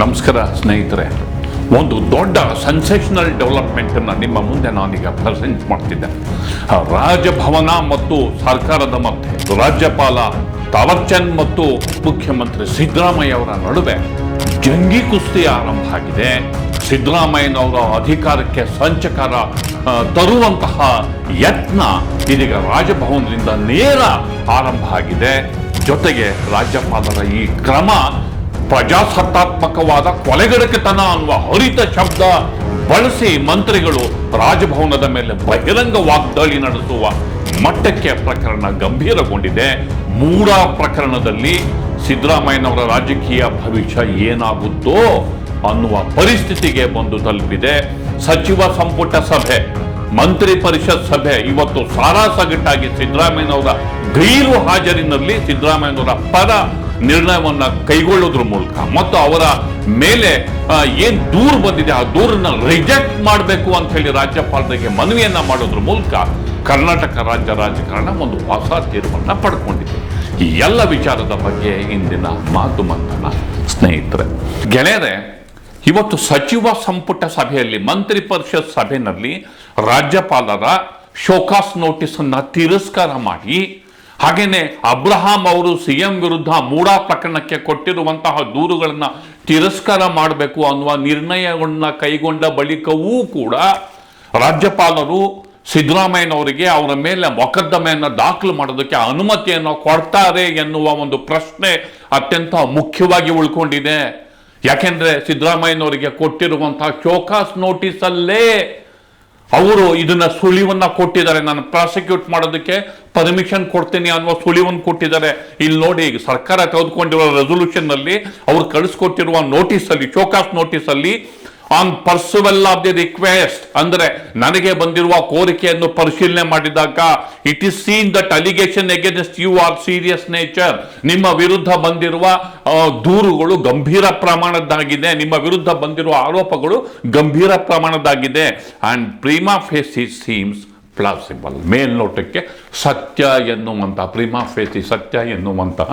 ನಮಸ್ಕಾರ ಸ್ನೇಹಿತರೆ, ಒಂದು ದೊಡ್ಡ ಸೆನ್ಸೇಷನಲ್ ಡೆವಲಪ್ಮೆಂಟನ್ನು ನಿಮ್ಮ ಮುಂದೆ ನಾನೀಗ ಪ್ರೆಸೆಂಟ್ ಮಾಡ್ತಿದ್ದೆ. ರಾಜಭವನ ಮತ್ತು ಸರ್ಕಾರದ ಮಧ್ಯೆ, ರಾಜ್ಯಪಾಲ ತಾವರ್ಚಂದ್ ಮತ್ತು ಮುಖ್ಯಮಂತ್ರಿ ಸಿದ್ದರಾಮಯ್ಯ ಅವರ ನಡುವೆ ಜಂಗಿ ಕುಸ್ತಿ ಆರಂಭ ಆಗಿದೆ. ಸಿದ್ದರಾಮಯ್ಯನವರ ಅಧಿಕಾರಕ್ಕೆ ಸಂಚಕಾರ ತರುವಂತಹ ಯತ್ನ ಇದೀಗ ರಾಜಭವನದಿಂದ ನೇರ ಆರಂಭ ಆಗಿದೆ. ಜೊತೆಗೆ ರಾಜ್ಯಪಾಲರ ಈ ಕ್ರಮ ಪ್ರಜಾಸತ್ತಾತ್ಮಕವಾದ ಕೊಲೆಗಡಕತನ ಅನ್ನುವ ಹರಿತ ಶಬ್ದ ಬಳಸಿ ಮಂತ್ರಿಗಳು ರಾಜಭವನದ ಮೇಲೆ ಬಹಿರಂಗ ವಾಗ್ದಾಳಿ ನಡೆಸುವ ಮಟ್ಟಕ್ಕೆ ಪ್ರಕರಣ ಗಂಭೀರಗೊಂಡಿದೆ. ಮೂಡ ಪ್ರಕರಣದಲ್ಲಿ ಸಿದ್ದರಾಮಯ್ಯನವರ ರಾಜಕೀಯ ಭವಿಷ್ಯ ಏನಾಗುತ್ತೋ ಅನ್ನುವ ಪರಿಸ್ಥಿತಿಗೆ ಬಂದು ತಲುಪಿದೆ. ಸಚಿವ ಸಂಪುಟ ಸಭೆ, ಮಂತ್ರಿ ಪರಿಷತ್ ಸಭೆ, ಇವತ್ತು ಸಾರಾಸಗಟ್ಟಾಗಿ ಸಿದ್ದರಾಮಯ್ಯನವರ ಗೈರು ಹಾಜರಿನಲ್ಲಿ ಸಿದ್ದರಾಮಯ್ಯನವರ ಪರ ನಿರ್ಣಯವನ್ನ ಕೈಗೊಳ್ಳೋದ್ರ ಮೂಲಕ ಮತ್ತು ಅವರ ಮೇಲೆ ಏನ್ ದೂರು ಬಂದಿದೆ, ಆ ದೂರನ್ನ ರಿಜೆಕ್ಟ್ ಮಾಡಬೇಕು ಅಂತ ಹೇಳಿ ರಾಜ್ಯಪಾಲರಿಗೆ ಮನವಿಯನ್ನ ಮಾಡೋದ್ರ ಮೂಲಕ ಕರ್ನಾಟಕ ರಾಜ್ಯ ರಾಜಕಾರಣ ಒಂದು ಹೊಸ ತೀರ್ಮಾನ ಪಡ್ಕೊಂಡಿದೆ. ಈ ಎಲ್ಲ ವಿಚಾರದ ಬಗ್ಗೆ ಇಂದಿನ ಮಾತು ಮಂಥನ. ಸ್ನೇಹಿತರೆ, ಗೆಳೆಯರೆ, ಇವತ್ತು ಸಚಿವ ಸಂಪುಟ ಸಭೆಯಲ್ಲಿ, ಮಂತ್ರಿ ಪರಿಷತ್ ಸಭೆಯಲ್ಲಿ ರಾಜ್ಯಪಾಲರ ಶೋಕಾಸ್ ನೋಟಿಸ್ ಅನ್ನ ತಿರಸ್ಕಾರ ಮಾಡಿ ಹಾಗೇನೆ ಅಬ್ರಹಾಂ ಅವರು ಸಿಎಂ ವಿರುದ್ಧ ಮೂಡಾ ಪ್ರಕರಣಕ್ಕೆ ಕೊಟ್ಟಿರುವಂತಹ ದೂರುಗಳನ್ನ ತಿರಸ್ಕಾರ ಮಾಡಬೇಕು ಅನ್ನುವ ನಿರ್ಣಯವನ್ನು ಕೈಗೊಂಡ ಬಳಿಕವೂ ಕೂಡ ರಾಜ್ಯಪಾಲರು ಸಿದ್ದರಾಮಯ್ಯನವರಿಗೆ ಅವರ ಮೇಲೆ ಮೊಕದ್ದಮೆಯನ್ನು ದಾಖಲು ಮಾಡೋದಕ್ಕೆ ಅನುಮತಿಯನ್ನು ಕೊಡ್ತಾರೆ ಎನ್ನುವ ಒಂದು ಪ್ರಶ್ನೆ ಅತ್ಯಂತ ಮುಖ್ಯವಾಗಿ ಉಳ್ಕೊಂಡಿದೆ. ಯಾಕೆಂದ್ರೆ ಸಿದ್ದರಾಮಯ್ಯನವರಿಗೆ ಕೊಟ್ಟಿರುವಂತಹ ಚೋಕಾಸ್ ನೋಟಿಸ್ ಅಲ್ಲೇ ಅವರು ಇದನ್ನ ಸುಳಿವನ್ನ ಕೊಟ್ಟಿದ್ದಾರೆ. ನಾನು ಪ್ರಾಸಿಕ್ಯೂಟ್ ಮಾಡೋದಕ್ಕೆ ಪರ್ಮಿಷನ್ ಕೊಡ್ತೀನಿ ಅನ್ನುವ ಸುಳಿವನ್ನು ಕೊಟ್ಟಿದ್ದಾರೆ. ಇಲ್ಲಿ ನೋಡಿ, ಈಗ ಸರ್ಕಾರ ತೆಗೆದುಕೊಂಡಿರುವ ರೆಸೊಲ್ಯೂಷನ್ ಅಲ್ಲಿ ಅವ್ರು ಕಳಿಸ್ಕೊಟ್ಟಿರುವ ನೋಟಿಸ್ ಅಲ್ಲಿ ಶೋಕಾಸ್ ನೋಟಿಸ್ ಅಲ್ಲಿ on perusal of the request ಅಂದ್ರೆ ನನಗೆ ಬಂದಿರುವ ಕೋರಿಕೆಯನ್ನು ಪರಿಶೀಲನೆ ಮಾಡಿದಾಗ it is seen that allegation against you are serious nature ನಿಮ್ಮ ವಿರುದ್ಧ ಬಂದಿರುವ ದೂರುಗಳು ಗಂಭೀರ ಪ್ರಮಾಣದ್ದಾಗಿದೆ. ನಿಮ್ಮ ವಿರುದ್ಧ ಬಂದಿರುವ ಆರೋಪಗಳು ಗಂಭೀರ ಪ್ರಮಾಣದ್ದಾಗಿದೆ. ಅಂಡ್ ಪ್ರೀಮಾ ಫೇಸಿ ಸೀಮ್ಸ್ ಪ್ಲಾಸಿಬಲ್ ಮೇಲ್ನೋಟಕ್ಕೆ ಸತ್ಯ ಎನ್ನುವಂತಹ ಪ್ರೀಮಾ ಫೇಸಿ ಸತ್ಯ ಎನ್ನುವಂತಹ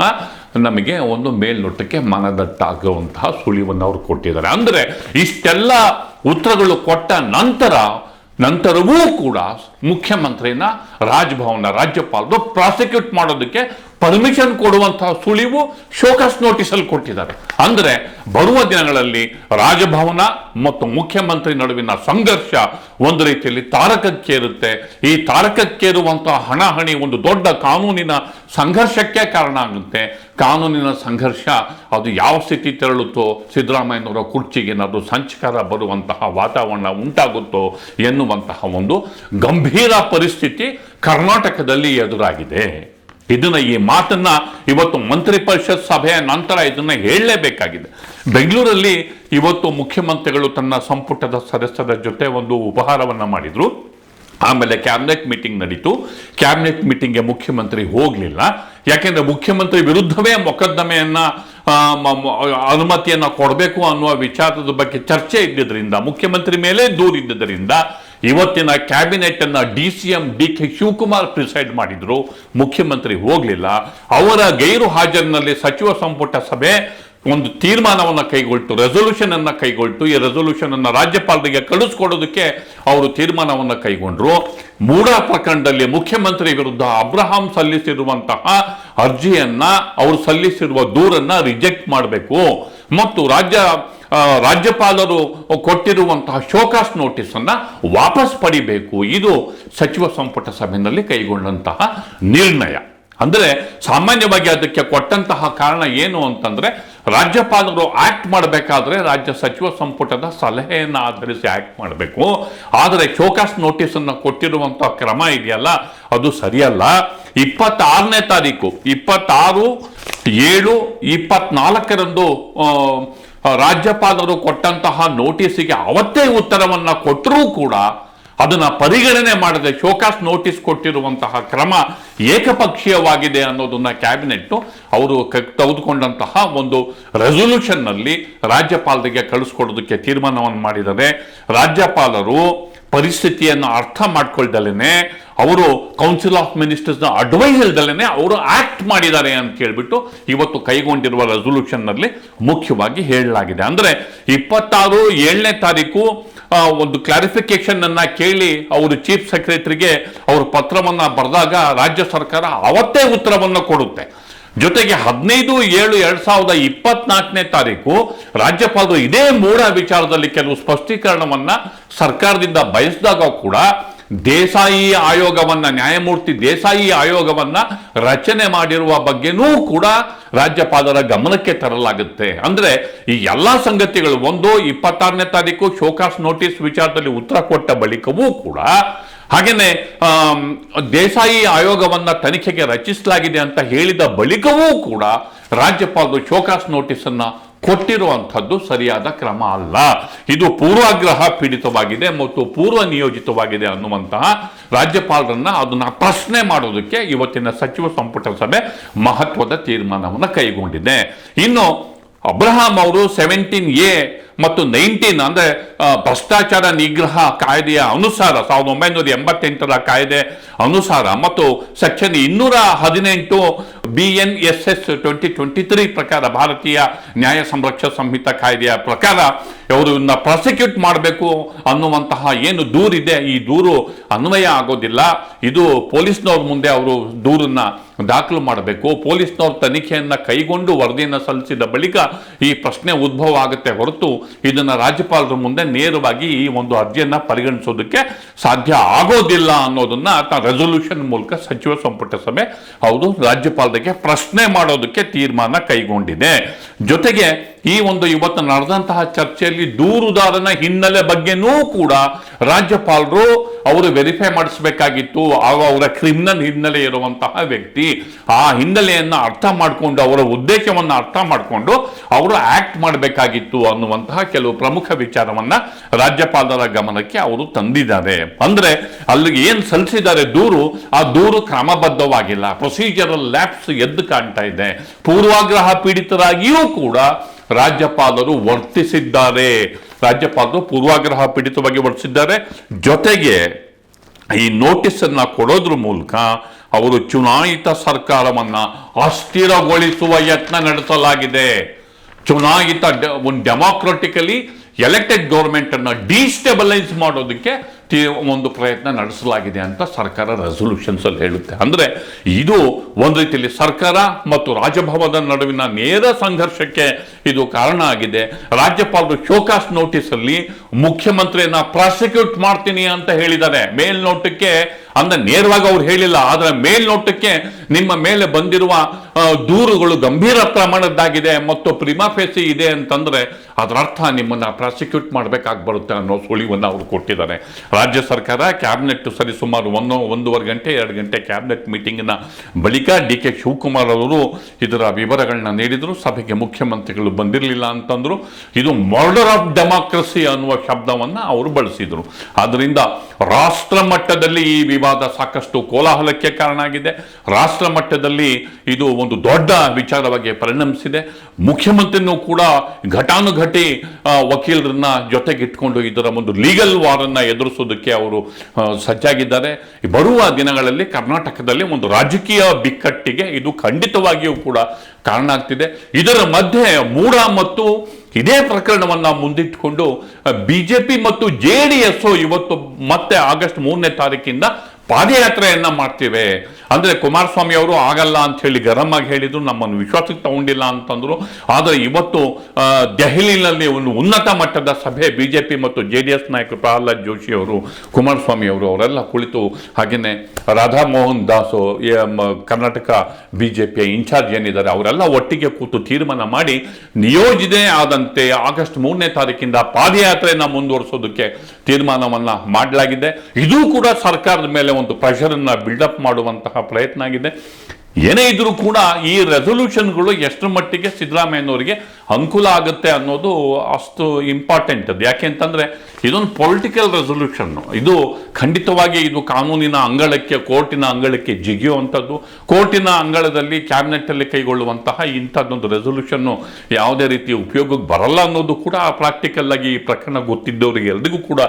ನಮಗೆ ಒಂದು ಮೇಲ್ನೋಟಕ್ಕೆ ಮನದಟ್ಟಾಗುವಂತಹ ಸುಳಿವನ್ನು ಅವರು ಕೊಟ್ಟಿದ್ದಾರೆ. ಅಂದರೆ ಇಷ್ಟೆಲ್ಲ ಉತ್ತರಗಳು ಕೊಟ್ಟ ನಂತರ, ನಂತರವೂ ಕೂಡ ಮುಖ್ಯಮಂತ್ರಿನ ರಾಜಭವನ, ರಾಜ್ಯಪಾಲರು ಪ್ರಾಸಿಕ್ಯೂಟ್ ಮಾಡೋದಕ್ಕೆ ಪರ್ಮಿಷನ್ ಕೊಡುವಂತಹ ಸುಳಿವು ಶೋಕಸ್ ನೋಟಿಸ್ ಅಲ್ಲಿ ಕೊಟ್ಟಿದ್ದಾರೆ. ಅಂದ್ರೆ ಬರುವ ದಿನಗಳಲ್ಲಿ ರಾಜಭವನ ಮತ್ತು ಮುಖ್ಯಮಂತ್ರಿ ನಡುವಿನ ಸಂಘರ್ಷ ಒಂದು ರೀತಿಯಲ್ಲಿ ತಾರಕಕ್ಕೇರುತ್ತೆ. ಈ ತಾರಕಕ್ಕೇರುವಂತಹ ಹಣಹಣಿ ಒಂದು ದೊಡ್ಡ ಕಾನೂನಿನ ಸಂಘರ್ಷಕ್ಕೆ ಕಾರಣ ಆಗುತ್ತೆ. ಕಾನೂನಿನ ಸಂಘರ್ಷ ಅದು ಯಾವ ಸ್ಥಿತಿ ತೆರಳುತ್ತೋ, ಸಿದ್ದರಾಮಯ್ಯನವರ ಕುರ್ಚಿಗೆ ಅದು ಸಂಚಕಾರ ಬರುವಂತಹ ವಾತಾವರಣ ಉಂಟಾಗುತ್ತೋ ಎನ್ನುವಂತಹ ಒಂದು ಗಂಭೀರ ಪರಿಸ್ಥಿತಿ ಕರ್ನಾಟಕದಲ್ಲಿ ಎದುರಾಗಿದೆ. ಇದನ್ನ ಈ ಮಾತನ್ನ ಇವತ್ತು ಮಂತ್ರಿ ಪರಿಷತ್ ಸಭೆಯ ನಂತರ ಇದನ್ನ ಹೇಳಲೇಬೇಕಾಗಿದೆ. ಬೆಂಗಳೂರಲ್ಲಿ ಇವತ್ತು ಮುಖ್ಯಮಂತ್ರಿಗಳು ತನ್ನ ಸಂಪುಟದ ಸದಸ್ಯರ ಜೊತೆ ಒಂದು ಉಪಹಾರವನ್ನ ಮಾಡಿದ್ರು. ಆಮೇಲೆ ಕ್ಯಾಬಿನೆಟ್ ಮೀಟಿಂಗ್ ನಡೀತು. ಕ್ಯಾಬಿನೆಟ್ ಮೀಟಿಂಗ್ಗೆ ಮುಖ್ಯಮಂತ್ರಿ ಹೋಗಲಿಲ್ಲ. ಯಾಕೆಂದ್ರೆ ಮುಖ್ಯಮಂತ್ರಿ ವಿರುದ್ಧವೇ ಮೊಕದ್ದಮೆಯನ್ನ ಅನುಮತಿಯನ್ನ ಕೊಡಬೇಕು ಅನ್ನುವ ವಿಚಾರದ ಬಗ್ಗೆ ಚರ್ಚೆ ಇದ್ದಿದ್ದರಿಂದ ಮುಖ್ಯಮಂತ್ರಿ ಮೇಲೆ ದೂರಿದ್ದರಿಂದ ಇವತ್ತಿನ ಕ್ಯಾಬಿನೆಟ್ ಅನ್ನ D C M D K Shivakumar preside ಮಾಡಿದ್ರು, ಮುಖ್ಯಮಂತ್ರಿ ಹೋಗಲಿಲ್ಲ. ಅವರ ಗೈರು ಹಾಜರಿನಲ್ಲಿ ಸಚಿವ ಸಂಪುಟ ಸಭೆ ಒಂದು ತೀರ್ಮಾನವನ್ನು ಕೈಗೊಳ್ತು ರೆಸೊಲ್ಯೂಷನ್ ಅನ್ನ ಕೈಗೊಳ್ತು. ಈ ರೆಸೊಲ್ಯೂಷನ್ ಅನ್ನ ರಾಜ್ಯಪಾಲರಿಗೆ ಕಳಿಸ್ಕೊಡೋದಕ್ಕೆ ಅವರು ತೀರ್ಮಾನವನ್ನು ಕೈಗೊಂಡ್ರು. ಮೂಡಾ ಪ್ರಕರಣದಲ್ಲಿ ಮುಖ್ಯಮಂತ್ರಿ ವಿರುದ್ಧ ಅಬ್ರಹಾಂ ಸಲ್ಲಿಸಿರುವಂತಹ ಅರ್ಜಿಯನ್ನ ಅವರು ಸಲ್ಲಿಸಿರುವ ದೂರನ್ನ ರಿಜೆಕ್ಟ್ ಮಾಡಬೇಕು. ಮತ್ತು ರಾಜ್ಯ ರಾಜ್ಯಪಾಲರು ಕೊಟ್ಟಿರುವಂತಹ ಶೋಕಾಸ್ ನೋಟಿಸ್ ಅನ್ನ ವಾಪಸ್ ಪಡಿಬೇಕು. ಇದು ಸಚಿವ ಸಂಪುಟ ಸಭೆಯಲ್ಲಿ ಕೈಗೊಂಡಂತಹ ನಿರ್ಣಯ. ಅಂದರೆ ಸಾಮಾನ್ಯವಾಗಿ ಅದಕ್ಕೆ ಕೊಟ್ಟಂತಹ ಕಾರಣ ಏನು ಅಂತಂದ್ರೆ ರಾಜ್ಯಪಾಲರು ಆಕ್ಟ್ ಮಾಡಬೇಕಾದ್ರೆ ರಾಜ್ಯ ಸಚಿವ ಸಂಪುಟದ ಸಲಹೆಯನ್ನು ಆಧರಿಸಿ ಆಕ್ಟ್ ಮಾಡಬೇಕು. ಆದರೆ ಶೋಕಾಸ್ ನೋಟಿಸ್ ಅನ್ನು ಕೊಟ್ಟಿರುವಂತಹ ಕ್ರಮ ಇದೆಯಲ್ಲ? ಅದು ಸರಿಯಲ್ಲ. ಇಪ್ಪತ್ತಾರನೇ ತಾರೀಕು, ಇಪ್ಪತ್ತಾರು, ಏಳು, ಇಪ್ಪತ್ನಾಲ್ಕರಂದು ರಾಜ್ಯಪಾಲರು ಕೊಟ್ಟಂತಹ ನೋಟಿಸಿಗೆ ಅವತ್ತೇ ಉತ್ತರವನ್ನು ಕೊಟ್ಟರೂ ಕೂಡ ಅದನ್ನ ಪರಿಗಣನೆ ಮಾಡದೆ ಶೋಕಾಸ್ ನೋಟಿಸ್ ಕೊಟ್ಟಿರುವಂತಹ ಕ್ರಮ ಏಕಪಕ್ಷೀಯವಾಗಿದೆ ಅನ್ನೋದನ್ನ ಕ್ಯಾಬಿನೆಟ್ ಅವರು ತೆಗೆದುಕೊಂಡಂತಹ ಒಂದು ರೆಸೊಲ್ಯೂಷನ್ನಲ್ಲಿ ರಾಜ್ಯಪಾಲರಿಗೆ ಕಳಿಸ್ಕೊಡೋದಕ್ಕೆ ತೀರ್ಮಾನವನ್ನು ಮಾಡಿದರೆ ರಾಜ್ಯಪಾಲರು ಪರಿಸ್ಥಿತಿಯನ್ನು ಅರ್ಥ ಮಾಡ್ಕೊಳ್ದಲೇನೆ ಅವರು ಕೌನ್ಸಿಲ್ ಆಫ್ ಮಿನಿಸ್ಟರ್ಸ್ನ ಅಡ್ವೈಸ್ ಇಲ್ದಲೇನೆ ಅವರು ಆಕ್ಟ್ ಮಾಡಿದ್ದಾರೆ ಅಂತ ಹೇಳ್ಬಿಟ್ಟು ಇವತ್ತು ಕೈಗೊಂಡಿರುವ ರೆಸೊಲ್ಯೂಷನ್ನಲ್ಲಿ ಮುಖ್ಯವಾಗಿ ಹೇಳಲಾಗಿದೆ. ಅಂದ್ರೆ ಇಪ್ಪತ್ತಾರು ಏಳನೇ ತಾರೀಕು ಒಂದು ಕ್ಲಾರಿಫಿಕೇಶನ್ ಅನ್ನ ಕೇಳಿ ಅವರು ಚೀಫ್ ಸೆಕ್ರೆಟರಿಗೆ ಅವರು ಪತ್ರವನ್ನ ಬರೆದಾಗ ರಾಜ್ಯ ಸರ್ಕಾರ ಅವತ್ತೇ ಉತ್ತರವನ್ನು ಕೊಡುತ್ತೆ. ಜೊತೆಗೆ ಹದಿನೈದು ಏಳು ಎರಡ್ ಸಾವಿರದ ಇಪ್ಪತ್ನಾಲ್ಕನೇ ತಾರೀಕು ರಾಜ್ಯಪಾಲರು ಇದೇ ಮೂಢ ವಿಚಾರದಲ್ಲಿ ಕೆಲವು ಸ್ಪಷ್ಟೀಕರಣವನ್ನ ಸರ್ಕಾರದಿಂದ ಬಯಸಿದಾಗ ಕೂಡ ದೇಸಾಯಿ ಆಯೋಗವನ್ನ ನ್ಯಾಯಮೂರ್ತಿ ದೇಸಾಯಿ ಆಯೋಗವನ್ನ ರಚನೆ ಮಾಡಿರುವ ಬಗ್ಗೆನೂ ಕೂಡ ರಾಜ್ಯಪಾಲರ ಗಮನಕ್ಕೆ ತರಲಾಗುತ್ತೆ. ಅಂದ್ರೆ ಈ ಎಲ್ಲಾ ಸಂಗತಿಗಳು ಒಂದು ಇಪ್ಪತ್ತಾರನೇ ತಾರೀಕು ಶೋಕಾಸ್ ನೋಟಿಸ್ ವಿಚಾರದಲ್ಲಿ ಉತ್ತರ ಕೊಟ್ಟ ಬಳಿಕವೂ ಕೂಡ ಹಾಗೇನೆ ಆಮ್, ದೇಸಾಯಿ ಆಯೋಗವನ್ನ ತನಿಖೆಗೆ ರಚಿಸಲಾಗಿದೆ ಅಂತ ಹೇಳಿದ ಬಳಿಕವೂ ಕೂಡ ರಾಜ್ಯಪಾಲರು ಶೋಕಾಸ್ ನೋಟಿಸ್ ಅನ್ನ ಕೊಟ್ಟಿರುವಂಥದ್ದು ಸರಿಯಾದ ಕ್ರಮ ಅಲ್ಲ. ಇದು ಪೂರ್ವಾಗ್ರಹ ಪೀಡಿತವಾಗಿದೆ ಮತ್ತು ಪೂರ್ವ ನಿಯೋಜಿತವಾಗಿದೆ ಅನ್ನುವಂತಹ ರಾಜ್ಯಪಾಲರನ್ನ ಅದನ್ನ ಪ್ರಶ್ನೆ ಮಾಡೋದಕ್ಕೆ ಇವತ್ತಿನ ಸಚಿವ ಸಂಪುಟ ಸಭೆ ಮಹತ್ವದ ತೀರ್ಮಾನವನ್ನು ಕೈಗೊಂಡಿದೆ. ಇನ್ನು ಅಬ್ರಹಾಂ ಅವರು ಸೆವೆಂಟೀನ್ ಎ ಮತ್ತು ನೈನ್ಟೀನ್ ಅಂದ್ರೆ ಭ್ರಷ್ಟಾಚಾರ ನಿಗ್ರಹ ಕಾಯ್ದೆಯ ಅನುಸಾರ, ಸಾವಿರದ ಒಂಬೈನೂರ ಎಂಬತ್ತೆಂಟರ ಕಾಯ್ದೆ ಅನುಸಾರ ಮತ್ತು ಸೆಕ್ಷನ್ ಇನ್ನೂರ ಹದಿನೆಂಟು B N S S twenty twenty three ಪ್ರಕಾರ ಭಾರತೀಯ ನ್ಯಾಯ ಸಂರಕ್ಷಣಾ ಸಂಹಿತ ಕಾಯ್ದೆಯ ಪ್ರಕಾರ ಅವರು ಇವನ್ನ ಪ್ರಾಸಿಕ್ಯೂಟ್ ಮಾಡಬೇಕು ಅನ್ನುವಂತಹ ಏನು ದೂರಿದೆ, ಈ ದೂರು ಅನ್ವಯ ಆಗೋದಿಲ್ಲ. ಇದು ಪೊಲೀಸ್ನವ್ರ ಮುಂದೆ ಅವರು ದೂರನ್ನ ದಾಖಲು ಮಾಡಬೇಕು. ಪೊಲೀಸ್ನವ್ರ ತನಿಖೆಯನ್ನ ಕೈಗೊಂಡು ವರದಿಯನ್ನು ಸಲ್ಲಿಸಿದ ಬಳಿಕ ಈ ಪ್ರಶ್ನೆ ಉದ್ಭವ ಆಗುತ್ತೆ ಹೊರತು ಇದನ್ನ ರಾಜ್ಯಪಾಲರ ಮುಂದೆ ನೇರವಾಗಿ ಈ ಒಂದು ಅರ್ಜಿಯನ್ನ ಪರಿಗಣಿಸೋದಕ್ಕೆ ಸಾಧ್ಯ ಆಗೋದಿಲ್ಲ ಅನ್ನೋದನ್ನ ರೆಸೊಲ್ಯೂಷನ್ ಮೂಲಕ ಸಚಿವ ಸಂಪುಟ ಸಭೆ, ಹೌದು, ರಾಜ್ಯಪಾಲರಿಗೆ ಪ್ರಶ್ನೆ ಮಾಡೋದಕ್ಕೆ ತೀರ್ಮಾನ ಕೈಗೊಂಡಿದೆ. ಜೊತೆಗೆ ಈ ಒಂದು ಇವತ್ತು ನಡೆದಂತಹ ಚರ್ಚೆಯಲ್ಲಿ ದೂರುದಾರನ ಹಿನ್ನೆಲೆ ಬಗ್ಗೆನೂ ಕೂಡ ರಾಜ್ಯಪಾಲರು ಅವರು ವೆರಿಫೈ ಮಾಡಿಸಬೇಕಾಗಿತ್ತು. ಆಗ ಅವರ ಕ್ರಿಮಿನಲ್ ಹಿನ್ನೆಲೆ ಇರುವಂತಹ ವ್ಯಕ್ತಿ ಆ ಹಿನ್ನೆಲೆಯನ್ನು ಅರ್ಥ ಮಾಡಿಕೊಂಡು, ಅವರ ಉದ್ದೇಶವನ್ನು ಅರ್ಥ ಮಾಡಿಕೊಂಡು ಅವರು ಆಕ್ಟ್ ಮಾಡಬೇಕಾಗಿತ್ತು ಅನ್ನುವಂತಹ ಕೆಲವು ಪ್ರಮುಖ ವಿಚಾರವನ್ನ ರಾಜ್ಯಪಾಲರ ಗಮನಕ್ಕೆ ಅವರು ತಂದಿದ್ದಾರೆ. ಅಂದ್ರೆ ಅಲ್ಲಿಗೆ ಏನು ಸಲ್ಲಿಸಿದ್ದಾರೆ ದೂರು? ಆ ದೂರು ಕ್ರಮಬದ್ಧವಾಗಿಲ್ಲ. ಪ್ರೊಸೀಜರಲ್ ಲ್ಯಾಪ್ಸ್ ಎದ್ದು ಕಾಣ್ತಾ ಇದೆ. ಪೂರ್ವಾಗ್ರಹ ಪೀಡಿತರಾಗಿಯೂ ಕೂಡ ರಾಜ್ಯಪಾಲರು ವರ್ತಿಸಿದ್ದಾರೆ. ರಾಜ್ಯಪಾಲರು ಪೂರ್ವಾಗ್ರಹ ಪೀಡಿತವಾಗಿ ವರ್ತಿಸಿದ್ದಾರೆ. ಜೊತೆಗೆ ಈ ನೋಟಿಸ್ ಅನ್ನ ಕೊಡೋದ್ರ ಮೂಲಕ ಅವರು ಚುನಾಯಿತ ಸರ್ಕಾರವನ್ನು ಅಸ್ಥಿರಗೊಳಿಸುವ ಯತ್ನ ನಡೆಸಲಾಗಿದೆ. ಚುನಾಯಿತ ಒಂದು ಡೆಮಾಕ್ರೆಟಿಕಲಿ ಎಲೆಕ್ಟೆಡ್ ಗೌರ್ಮೆಂಟನ್ನು ಡಿಸ್ಟೆಬಲೈಸ್ ಮಾಡೋದಕ್ಕೆ ಒಂದು ಪ್ರಯತ್ನ ನಡೆಸಲಾಗಿದೆ ಅಂತ ಸರ್ಕಾರ ರೆಸೊಲ್ಯೂಷನ್ಸಲ್ಲಿ ಹೇಳುತ್ತೆ. ಅಂದ್ರೆ ಇದು ಒಂದು ರೀತಿಯಲ್ಲಿ ಸರ್ಕಾರ ಮತ್ತು ರಾಜಭವನದ ನಡುವಿನ ನೇರ ಸಂಘರ್ಷಕ್ಕೆ ಇದು ಕಾರಣ ಆಗಿದೆ. ರಾಜ್ಯಪಾಲರು ಶೋಕಾಸ್ ನೋಟಿಸ್ ಅಲ್ಲಿ ಮುಖ್ಯಮಂತ್ರಿಯನ್ನ ಪ್ರಾಸಿಕ್ಯೂಟ್ ಮಾಡ್ತೀನಿ ಅಂತ ಹೇಳಿದ್ದಾರೆ. ಮೇಲ್ನೋಟಕ್ಕೆ, ಅಂದ್ರೆ ನೇರವಾಗಿ ಅವ್ರು ಹೇಳಿಲ್ಲ, ಆದರೆ ಮೇಲ್ನೋಟಕ್ಕೆ ನಿಮ್ಮ ಮೇಲೆ ಬಂದಿರುವ ದೂರುಗಳು ಗಂಭೀರ ಪ್ರಮಾಣದ್ದಾಗಿದೆ ಮತ್ತು ಪ್ರಿಮಾಫೇಸಿ ಇದೆ ಅಂತಂದ್ರೆ ಅದರ ಅರ್ಥ ನಿಮ್ಮನ್ನ ಪ್ರಾಸಿಕ್ಯೂಟ್ ಮಾಡಬೇಕಾಗಿ ಬರುತ್ತೆ ಅನ್ನೋ ಸುಳಿವನ್ನು ಅವರು ಕೊಟ್ಟಿದ್ದಾರೆ. ರಾಜ್ಯ ಸರ್ಕಾರ ಕ್ಯಾಬಿನೆಟ್ ಸರಿ ಸುಮಾರು ಒಂದು, ಒಂದೂವರೆ ಗಂಟೆ, ಎರಡು ಗಂಟೆ ಕ್ಯಾಬಿನೆಟ್ ಮೀಟಿಂಗಿನ ಬಳಿಕ ಡಿ ಕೆ ಶಿವಕುಮಾರ್ ಅವರು ಇದರ ವಿವರಗಳನ್ನ ನೀಡಿದರು. ಸಭೆಗೆ ಮುಖ್ಯಮಂತ್ರಿಗಳು ಬಂದಿರಲಿಲ್ಲ ಅಂತಂದ್ರು. ಇದು ಮರ್ಡರ್ ಆಫ್ ಡೆಮಾಕ್ರಸಿ ಅನ್ನುವ ಶಬ್ದವನ್ನು ಅವರು ಬಳಸಿದರು. ಆದ್ದರಿಂದ ರಾಷ್ಟ್ರ ಮಟ್ಟದಲ್ಲಿ ಈ ವಿವಾದ ಸಾಕಷ್ಟು ಕೋಲಾಹಲಕ್ಕೆ ಕಾರಣ ಆಗಿದೆ. ರಾಷ್ಟ್ರ ಮಟ್ಟದಲ್ಲಿ ಇದು ಒಂದು ದೊಡ್ಡ ವಿಚಾರವಾಗಿ ಪರಿಣಮಿಸಿದೆ. ಮುಖ್ಯಮಂತ್ರಿನೂ ಕೂಡ ಘಟಾನುಘಟಿ ವಕೀಲರನ್ನ ಜೊತೆಗಿಟ್ಕೊಂಡು ಇದರ ಒಂದು ಲೀಗಲ್ ವಾರನ್ನ ಎದುರಿಸೋದಕ್ಕೆ ಅವರು ಸಜ್ಜಾಗಿದ್ದಾರೆ. ಬರುವ ದಿನಗಳಲ್ಲಿ ಕರ್ನಾಟಕದಲ್ಲಿ ಒಂದು ರಾಜಕೀಯ ಬಿಕ್ಕಟ್ಟಿಗೆ ಇದು ಖಂಡಿತವಾಗಿಯೂ ಕೂಡ ಕಾರಣ ಆಗ್ತಿದೆ. ಇದರ ಮಧ್ಯೆ ಮೂಡ ಮತ್ತು ಇದೇ ಪ್ರಕರಣವನ್ನ ಮುಂದಿಟ್ಟುಕೊಂಡು ಬಿಜೆಪಿ ಮತ್ತು ಜೆ ಡಿ ಇವತ್ತು ಮತ್ತೆ ಆಗಸ್ಟ್ ಮೂರನೇ ತಾರೀಕಿಂದ ಪಾದಯಾತ್ರೆಯನ್ನ ಮಾಡ್ತೇವೆ. ಅಂದ್ರೆ ಕುಮಾರಸ್ವಾಮಿ ಅವರು ಆಗಲ್ಲ ಅಂತ ಹೇಳಿ ಗರಂ ಆಗಿ ಹೇಳಿದ್ರು, ನಮ್ಮನ್ನು ವಿಶ್ವಾಸಕ್ಕೆ ತಗೊಂಡಿಲ್ಲ ಅಂತಂದ್ರು. ಆದರೆ ಇವತ್ತು ದೆಹಲಿನಲ್ಲಿ ಒಂದು ಉನ್ನತ ಮಟ್ಟದ ಸಭೆ ಬಿಜೆಪಿ ಮತ್ತು ಜೆ ಡಿ ಎಸ್ ನಾಯಕರು ಪ್ರಹ್ಲಾದ್ ಜೋಶಿ ಅವರು, ಕುಮಾರಸ್ವಾಮಿ ಅವರು, ಅವರೆಲ್ಲ ಕುಳಿತು ಹಾಗೆಯೇ ರಾಧಾ ಮೋಹನ್ ದಾಸ್ ಕರ್ನಾಟಕ ಬಿಜೆಪಿಯ ಇನ್ಚಾರ್ಜ್ ಏನಿದ್ದಾರೆ, ಅವರೆಲ್ಲ ಒಟ್ಟಿಗೆ ಕೂತು ತೀರ್ಮಾನ ಮಾಡಿ ನಿಯೋಜಿದೆ ಆದಂತೆ ಆಗಸ್ಟ್ ಮೂರನೇ ತಾರೀಕಿಂದ ಪಾದಯಾತ್ರೆಯನ್ನ ಮುಂದುವರಿಸೋದಕ್ಕೆ ತೀರ್ಮಾನವನ್ನ ಮಾಡಲಾಗಿದೆ. ಇದು ಕೂಡ ಸರ್ಕಾರದ ಮೇಲೆ ಒಂದು ಪ್ರೆಷರನ್ನು ಬಿಲ್ಡಪ್ ಮಾಡುವಂತಹ ಪ್ರಯತ್ನ ಆಗಿದೆ. ಏನೇ ಇದ್ರೂ ಕೂಡ ಈ ರೆಸೊಲ್ಯೂಷನ್ಗಳು ಎಷ್ಟು ಮಟ್ಟಿಗೆ ಸಿದ್ದರಾಮಯ್ಯನವರಿಗೆ ಅನುಕೂಲ ಆಗುತ್ತೆ ಅನ್ನೋದು ಅಷ್ಟು ಇಂಪಾರ್ಟೆಂಟ್ ಅದು. ಯಾಕೆ ಅಂತಂದರೆ ಇದೊಂದು ಪೊಲಿಟಿಕಲ್ ರೆಸೊಲ್ಯೂಷನ್ನು ಇದು ಖಂಡಿತವಾಗಿ ಇದು ಕಾನೂನಿನ ಅಂಗಳಕ್ಕೆ, ಕೋರ್ಟಿನ ಅಂಗಳಕ್ಕೆ ಜಿಗಿಯುವಂಥದ್ದು ಕೋರ್ಟಿನ ಅಂಗಳದಲ್ಲಿ ಕ್ಯಾಬಿನೆಟ್ ಅಲ್ಲಿ ಕೈಗೊಳ್ಳುವಂತಹ ಇಂಥದ್ದೊಂದು ರೆಸೊಲ್ಯೂಷನ್ನು ಯಾವುದೇ ರೀತಿ ಉಪಯೋಗಕ್ಕೆ ಬರಲ್ಲ ಅನ್ನೋದು ಕೂಡ ಪ್ರಾಕ್ಟಿಕಲ್ ಆಗಿ ಈ ಪ್ರಕರಣ ಗೊತ್ತಿದ್ದವರಿಗೆ ಎಲ್ರಿಗೂ ಕೂಡ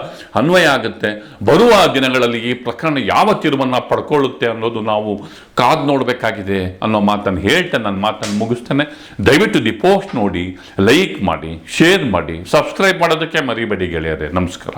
ಅನ್ವಯ ಆಗುತ್ತೆ. ಬರುವ ದಿನಗಳಲ್ಲಿ ಈ ಪ್ರಕರಣ ಯಾವ ತೀರ್ಮಾನ ಪಡ್ಕೊಳ್ಳುತ್ತೆ ಅನ್ನೋದು ನಾವು ಕಾದ್ ನೋಡಬೇಕಾಗಿದೆ ಅನ್ನೋ ಮಾತನ್ನು ಹೇಳ್ತಾ ನನ್ನ ಮಾತನ್ನು ಮುಗಿಸ್ತೇನೆ. ದಯವಿಟ್ಟು ದಿ ಪೋಸ್ಟ್ ನೋಡಿ, ಲೈಕ್ ಮಾಡಿ, ಶೇರ್ ಮಾಡಿ, ಸಬ್ಸ್ಕ್ರೈಬ್ ಮಾಡೋದಕ್ಕೆ ಮರಿಬೇಡಿ ಗೆಳೆಯರೆ. ನಮಸ್ಕಾರ.